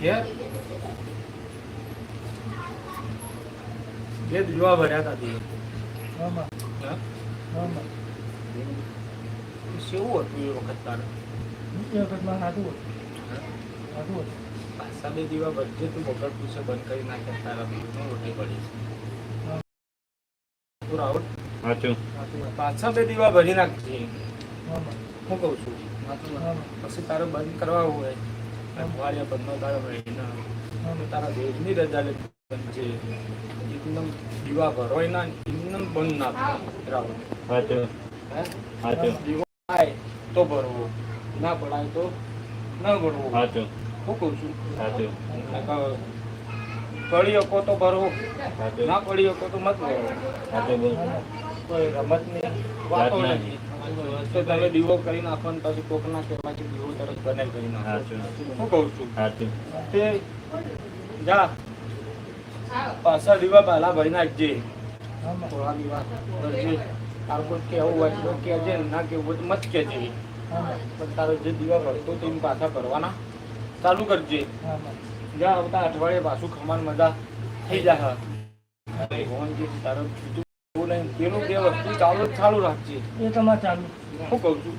ઘેર બે દીવા ભર્યા હતા કેવું એ વખત તારે? એ વખતમાં સારું હતું. હાથું હતું. પાછા બે દીવા તું બગડ પૂછે બંધ કરી નાખે તારા હું રોટી પડી તું રાહુલ? સાચું. પાછા બે દીવા ભરી નાખજે. હું કહું છું? પછી તારે બંધ કરવા હોય. અઠવાડિયા બંધનો તારે આમાં તારા દેશની રજા લે છે એકદમ દીવા ભરોય ના એકદમ બંધ ના થાય રાહુલ સાચું દીવા થાય તો ભરવો ના પડાય તો ના ભરવો. સાચું હું કહું છું. સાચું પડી શકો તો ભરવો. ના પડી શકો તો મત કોઈ રમતની વાત નથી. તો તમે દીવો કરી નાખો ને પછી કોક ના દીવો તરત બનાવી કરી નાખો. હું કહું છું? તે જા. પાછા દીવા પહેલા ભરી નાખજે. થોડા દીવા ભરજે તાર કોઈ કહેવું હોય તો કહેજે ના કહેવું હોય તો મત કહેજે. પણ તારો જે દીવા ભરતો તે પાછા ભરવાના. ચાલુ કરજે. જા આવતા અઠવાડિયે પાછું ખમાન મજા થઈ જાય. ભગવાનજી તારો એવું નહીં પેલું બે વસ્તુ ચાલુ રાખજે. એ તમારે ચાલુ. હું કહું છું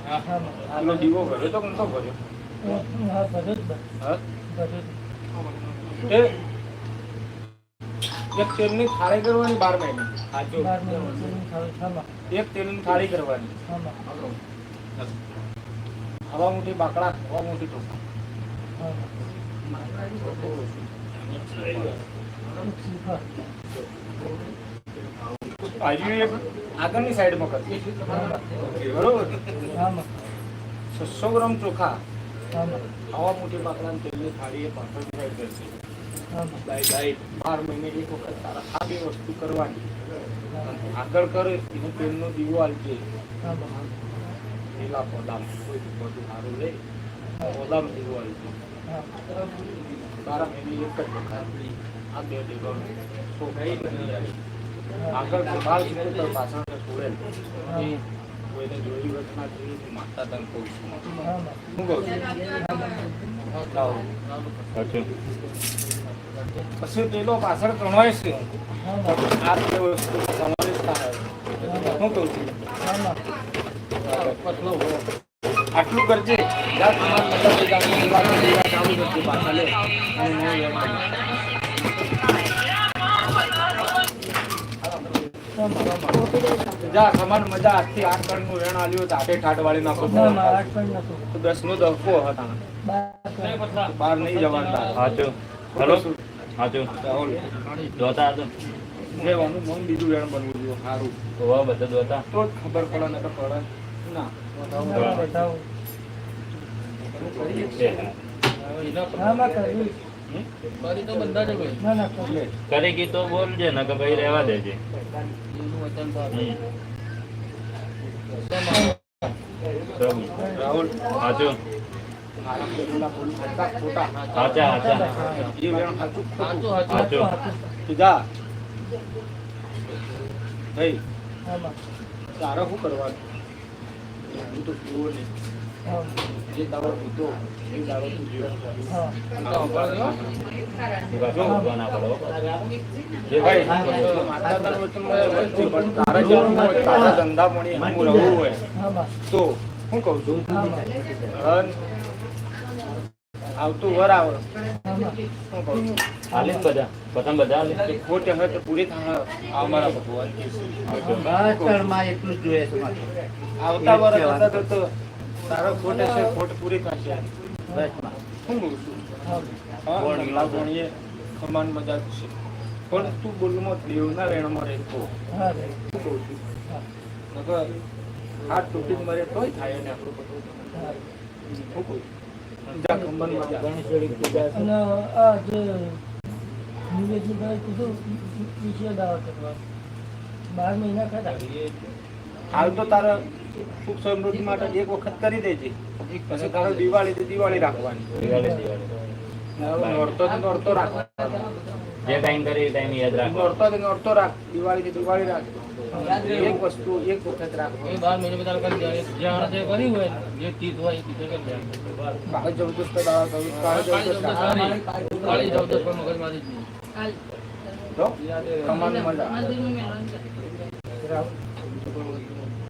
આનો દીવો ભર્યો તો નતો ભર્યો? હા જ બધું એક તેલની થાળી કરવાની બાર મહિને. થાળી એક તેલની થાળી કરવાની. હવા મોટી બાકડા હવા મોટી ટોપા બાજુ એક આગળની સાઈડમાં કરજે બરોબર? છસો ગ્રામ ચોખા. આવા મોટી બાકડાની તેલની થાળી એ પાછળની સાઈડ કરશે બાય બાય. બાર મહિને એક વખત તારા આ બે વસ્તુ કરવાની. આગળ કરે એનો તેલનો દીવો આલજે. લીલા પોદામ કોઈ બધું સારું લે પોદામ દીવો આલજે. બાર મહિને એક જ વખત. આ બે દીવો છોકરી નથી પ્રભાવ છે તો પાછળ એ કોઈને જોઈ ના જોયું માતા તને કહું છું આમાં કહું છું? પછી પેલો પાછળ કણવાય છે. આ તે વસ્તુ સમાવેશ શું કહું છું? આટલું કરજે. ચાલુ કરજે પાછા લે. અને હું એમ કરું. જા સમાન મજા આજથી આઠ કણનું વેણ આલ્યું તો આઠે ઠાઠ વાળી નાખો ના મારા પણ નતું તો દસ નો દફો હતા બાર નહીં જવાનું. હલો જોતા હતા લેવાનું મન બીજું વેણ બનવું જોઈએ સારું બધા જોતા તો જ ખબર પડે ને તો પડે ના ના બતાવો ના ના કરવી કરી ગઈ તો બોલજે ને કે ભાઈ રહેવા દેજે. રાહુલ. સાચું તું જા. ભાઈ આમાં તારે શું કરવાનું? હું. તો જુઓ નહીં જે એ તારે તારા ધંધા પાણી હોય. તો હું કહું છું? આવતું વર આવ. આમાં શું કહું છું? હાલે ને બધા? પતંગ બધા ખોટ હવે તો પૂરી થાય અમારા ભગવાન. આવતા વર તો તારો ખોટ છે ખોટ પૂરી કરશે છું? હા, નલ્લા ભણીએ ખમાન મજા છે. પણ તું બોલમાં દેવના વેણમાં રહેતો. હા કહું છું? નકર હાથ તૂટી મરે તોય થાય ને આપણું બધું. હા. કહું જા ખમાન મજા. અને આ જે નિવેદનભાઈ કીધું વિશે દાવા કરવા. બાર મહિના ખરા હાલ તો તારે સુખ સમૃદ્ધિ માટે એક વખત કરી દેજે પછી તારો દિવાળી તો દિવાળી રાખવાની દિવાળી દિવાળી નોરતો તો નોરતો રાખવાનો જે ટાઈમ કરે એ ટાઈમ યાદ રાખો નોરતો તો નોરતો રાખ દિવાળી તો દિવાળી રાખ એક વસ્તુ એક વખત રાખ એ બાર મહિને બધા કરી દેવાનું. જે આરાધે કર્યું હોય જે તીર્થ હોય એ તીર્થે કરી દેવાનું. કાળી ચૌદસ તો દાડા કરું કાળી રાખ. સારી. કાળી ચૌદસ પણ મગજમાંથી જ નહીં. જો, કમાવાની મજા મંદિરમાં મેળવવાનું છે. રાખ.